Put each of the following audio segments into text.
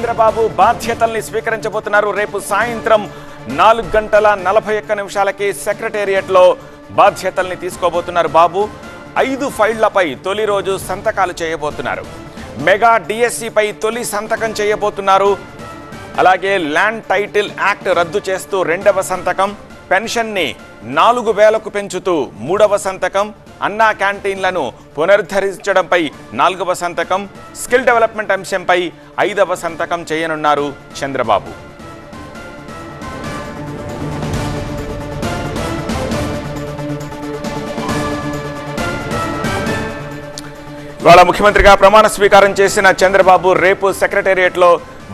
చంద్రబాబు బాధ్యతల్ని స్వీకరించబోతున్నారు. రేపు సాయంత్రం నాలుగు గంటల నలభై ఒక్క నిమిషాలకి సెక్రటేరియట్లో బాధ్యతల్ని తీసుకోబోతున్నారు బాబు. ఐదు ఫైళ్ళపై తొలి రోజు సంతకాలు చేయబోతున్నారు. మెగా డిఎస్సిపై తొలి సంతకం చేయబోతున్నారు. అలాగే ల్యాండ్ టైటిల్ యాక్ట్ రద్దు చేస్తూ రెండవ సంతకం. పెన్షన్ని నాలుగు వేలకు పెంచుతూ మూడవ సంతకం అన్నా క్యాంటీన్లను పునరుద్ధరించడంపై నాలుగవ సంతకం స్కిల్ డెవలప్మెంట్ అంశంపై ఐదవ సంతకం చేయనున్నారు చంద్రబాబు. ఇవాళ ముఖ్యమంత్రిగా ప్రమాణ స్వీకారం చేసిన చంద్రబాబు రేపు సెక్రటేరియట్లో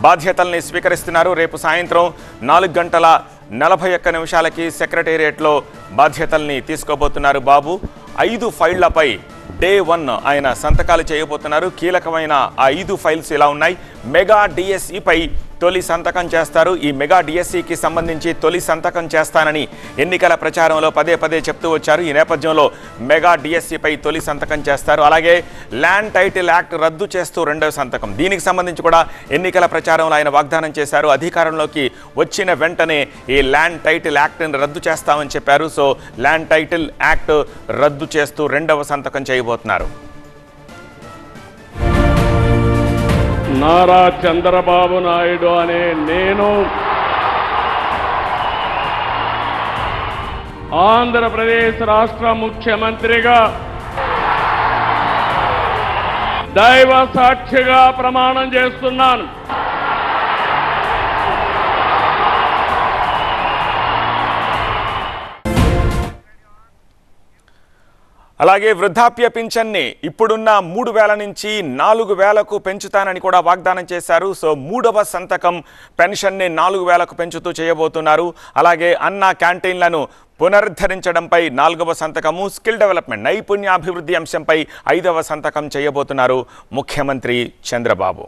బాధ్యతల్ని స్వీకరిస్తున్నారు. రేపు సాయంత్రం నాలుగు గంటల నలభై ఒక్క నిమిషాలకి సెక్రటేరియట్లో బాధ్యతల్ని తీసుకోబోతున్నారు బాబు. ఐదు ఫైళ్ళపై డే వన్ ఆయన సంతకాలు చేయబోతున్నారు. కీలకమైన ఆ ఐదు ఫైల్స్ ఇలా ఉన్నాయి. మెగా డిఎస్సిపై తొలి సంతకం చేస్తారు. ఈ మెగా డిఎస్సికి సంబంధించి తొలి సంతకం చేస్తానని ఎన్నికల ప్రచారంలో పదే పదే చెప్తూ వచ్చారు. ఈ నేపథ్యంలో మెగా డిఎస్సిపై తొలి సంతకం చేస్తారు. అలాగే ల్యాండ్ టైటిల్ యాక్ట్ రద్దు చేస్తూ రెండవ సంతకం. దీనికి సంబంధించి కూడా ఎన్నికల ప్రచారంలో ఆయన వాగ్దానం చేశారు. అధికారంలోకి వచ్చిన వెంటనే ఈ ల్యాండ్ టైటిల్ యాక్ట్ని రద్దు చేస్తామని చెప్పారు. సో ల్యాండ్ టైటిల్ యాక్ట్ రద్దు చేస్తూ రెండవ సంతకం చేయబోతున్నారు. నారా చంద్రబాబు నాయుడు అనే నేను ఆంధ్రప్రదేశ్ రాష్ట్ర ముఖ్యమంత్రిగా దైవ సాక్షిగా ప్రమాణం చేస్తున్నాను. అలాగే వృద్ధాప్య పింఛన్ని ఇప్పుడున్న మూడు వేల నుంచి నాలుగు వేలకు పెంచుతానని కూడా వాగ్దానం చేశారు. సో మూడవ సంతకం పెన్షన్ని నాలుగు వేలకు పెంచుతూ చేయబోతున్నారు. అలాగే అన్న క్యాంటీన్లను పునరుద్ధరించడంపై నాలుగవ సంతకము స్కిల్ డెవలప్మెంట్ నైపుణ్యాభివృద్ధి అంశంపై ఐదవ సంతకం చేయబోతున్నారు ముఖ్యమంత్రి చంద్రబాబు.